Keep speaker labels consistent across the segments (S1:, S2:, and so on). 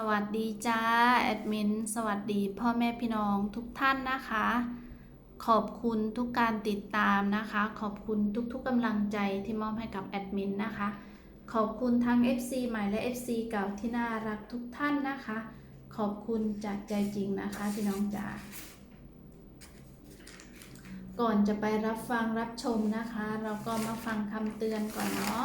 S1: สวัสดีจ้าแอดมินสวัสดีพ่อแม่พี่น้องทุกท่านนะคะ ขอบคุณทุกการติดตามนะคะ ขอบคุณทุกๆกำลังใจที่มอบให้กับแอดมินนะคะ ขอบคุณทั้ง FC ใหม่และ FC เก่าที่น่ารักทุกท่านนะคะ ขอบคุณจากใจจริงนะคะพี่น้องจ๋าก่อนจะไปรับฟังรับชมนะคะ เราก็มาฟังคำเตือนก่อนเนาะ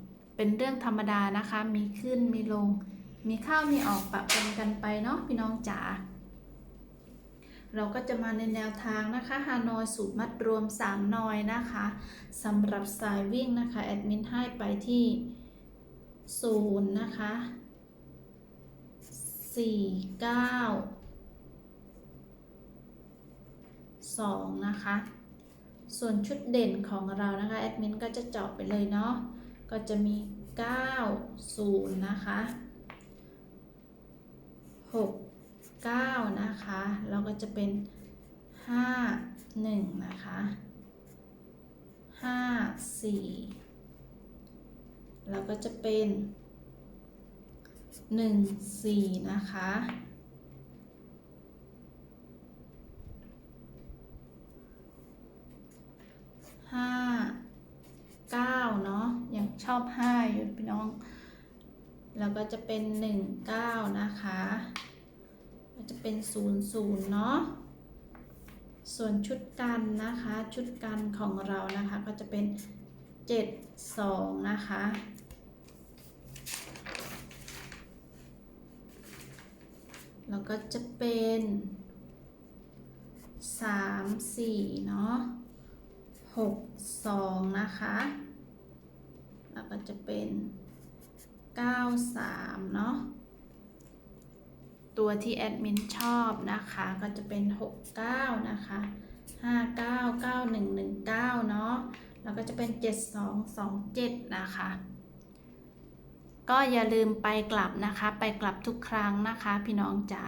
S1: เป็นเรื่องธรรมดานะคะ มีขึ้นมีลง มีเข้ามีออกปะปนกันไปเนาะพี่น้องจ๋าเราก็จะมาในแนวทางนะคะฮานอยสูตรมัดรวม 3 นอยนะคะสำหรับสายวิ่งนะคะแอดมินให้ไปที่0นะคะ4 9 2 นะคะ ส่วนชุดเด่นของเรานะคะแอดมินก็จะเจาะไปเลยเนาะ ก็จะมี 9 0 นะคะ 6 9 นะคะ แล้วก็จะเป็น 5 1 นะคะ 5 4 แล้วก็จะเป็น 1 4 นะคะห้าเก้าเนาะ ชอบห้าอยู่พี่น้อง แล้วก็จะเป็นหนึ่งเก้านะคะจะเป็นศูนย์ศูนย์เนาะส่วนชุดกันนะคะ ชุดกันของเรานะคะก็จะเป็นเจ็ดสองนะคะแล้วก็จะเป็นสามสี่เนาะหกสองนะคะ แล้วก็จะเป็นเก้าสามเนาะ ตัวที่แอดมินชอบนะคะ ก็จะเป็นหกเก้านะคะห้าเก้าเก้าหนึ่งหนึ่งเก้าเนาะ แล้วก็จะเป็นเจ็ดสองสองเจ็ดนะคะ ก็อย่าลืมไปกลับนะคะ ไปกลับทุกครั้งนะคะ พี่น้องจ๋า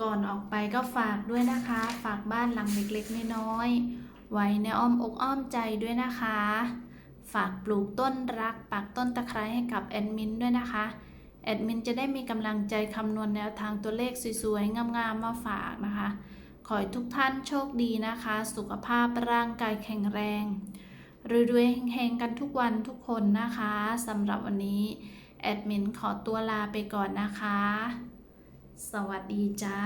S1: ก่อนออกไปก็ฝากด้วยนะคะ ฝากบ้านหลังเล็กๆน้อยๆ ไว้ในอ้อมอกอ้อมใจด้วยนะคะ ฝากปลูกต้นรักปักต้นตะไคร้ให้กับแอดมินด้วยนะคะ แอดมินจะได้มีกำลังใจคำนวณแนวทางตัวเลขสวยๆ งามๆ มาฝากนะคะ ขอให้ทุกท่านโชคดีนะคะ สุขภาพร่างกายแข็งแรงรวยๆเฮงๆกันทุกวันทุกคนนะคะสำหรับวันนี้ แอดมินขอตัวลาไปก่อนนะคะ สวัสดีจ้า